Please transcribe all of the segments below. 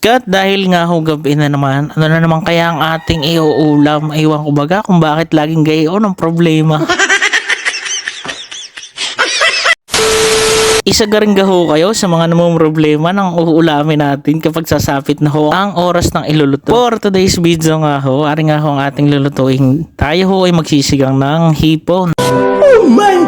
Kat dahil nga ho gabi na naman, ano na naman kaya ang ating iuulam? Ewan ko baga kung bakit laging gayon ang problema. Isa rin gaho kayo sa mga namang problema ng uulamin natin kapag sasapit na ho ang oras ng iluluto. For today's video nga ho, ari nga ho ang ating lulutuin. Tayo ho ay magsisigang ng hipon. Daling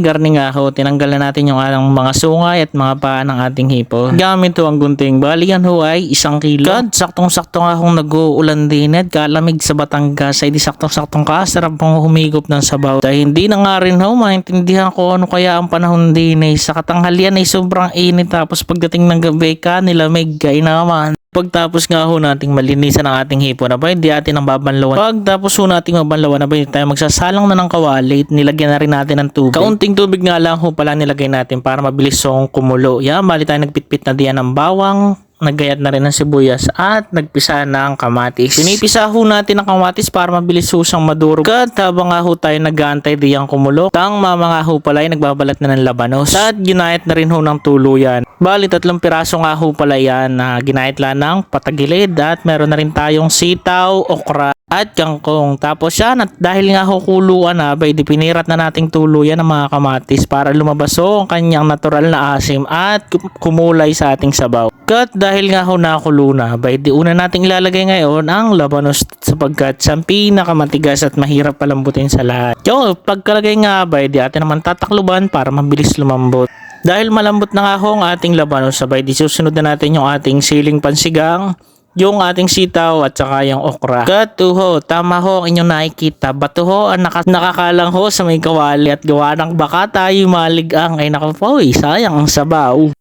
garni nga ho, tinanggal na natin yung alang mga sungay at mga paa ng ating hipon. Gamit ho ang gunting. Bali yan ho ay isang kilo. God, saktong-sakto nga hong nag-uulan din at kalamig sa Batangas ay di saktong-saktong ka. Sarap pong humigop ng sabaw. Dahil hindi na nga rin ho maintindihan ko ano kaya ang panahon din eh. Sa katanghalian ay sobrang init tapos pagdating ng gabi ka nilamig kay naman. Pagtapos nga ho nating malinisan ang ating hipon na ba, hindi atin ang babanlawan. Pagtapos ho nating mabanlawan na ba, hindi tayo magsasalang na ng kawali, nilagyan na rin natin ng tubig. Kaunting tubig nga lang ho pala nilagay natin para mabilis hong kumulo. Yan, bali tayo nagpitpit na diyan ng bawang, naggayat na rin ng sibuyas at nagpisa ng kamatis. Pinipisa ho natin ang kamatis para mabilis ho siyang madurog. At habang nga ho tayo nag-aantay diyang kumulo, tang mama nga ho pala ay nagbabalat na ng labanos. At ginayat na rin ho ng tuluyan. Bali, tatlong piraso nga ho pala yan na ginayat lang ng patagilid at meron na rin tayong sitaw, okra, at kangkong. Tapos yan, at dahil nga ho kuluan na, bay, di pinirat na nating tuluyan ng mga kamatis para lumabas ho ang kanyang natural na asim at kum- kumulay sa ating sabaw. Kat dahil nga ho nakulo na, bay, di una nating ilalagay ngayon ang labanos sapagkat siyang pinakamatigas at mahirap palambutin sa lahat. Yo, pagkalagay nga bay, di atin naman tatakluban para mabilis lumambot. Dahil malambot na nga ho ang ating labanos, sabay di susunod na natin yung ating siling pansigang, yung ating sitaw at saka yung okra. Katuho, tama ho ang inyong nakikita. Bato ho ang naka, nakakalang ho sa may kawali at gawa ng baka tayo maligang ay nakapoy. Sayang ang sabaw.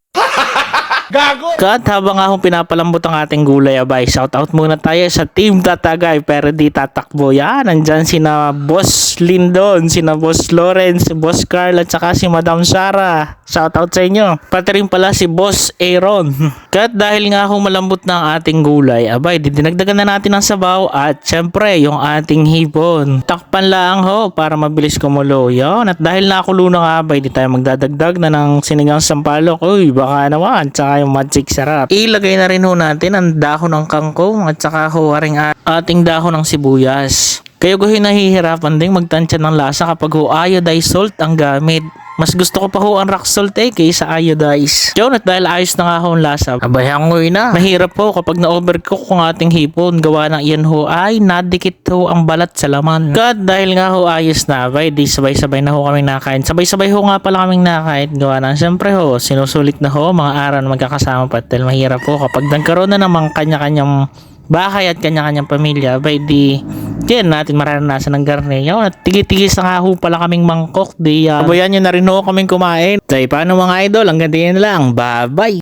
Gago! Kat habang akong pinapalambot ang ating gulay abay, shout out muna tayo sa Team Tatagay pero di tatakbo. Yan, nandyan sina Boss Lindon, sina Boss Lawrence, Boss Carl at saka si Madam Sarah. Shout out sa inyo. Pati rin pala si Boss Aaron. Kat dahil nga akong malambot na ang ating gulay, abay, di dinagdagan na natin ang sabaw at syempre yung ating hipon. Takpan lang ho para mabilis kumulo. Yan, at dahil nakulo na nga abay, di tayo magdadagdag na ng sinigang sampalok. Uy, baka naman. Tsaka yung magic sarap. Ilagay na rin ho natin ang dahon ng kangkong at saka ho ring a- ating dahon ng sibuyas. Kayo ko nahihirapan ding magtansya ng lasa kapag ho iodized salt ang gamit. Mas gusto ko pa ho ang rock salt eh kaysa iodized. Yun at dahil ayos na nga ho ang lasa. Abay hangoy na. Mahirap po kapag na-overcook kung ating hipon. Gawa ng iyan ho ay nadikit ho ang balat sa laman. Kat dahil nga ho ayos na abay di sabay-sabay na ho kaming nakain. Sabay-sabay ho nga pala kaming nakain. Gawa ng siyempre ho sinusulit na ho mga araw na magkakasama pa. Dahil mahirap po kapag nagkaroon na namang kanya-kanyang bahay at kanya-kanyang pamilya, by di yan natin mararanasan ng garne. Yun, at tigis-tigis na nga ho pala kaming mangkok. Di, uh, abayan nyo na rin ho kaming kumain. Say, paano mga idol? Hanggang din lang. Bye-bye!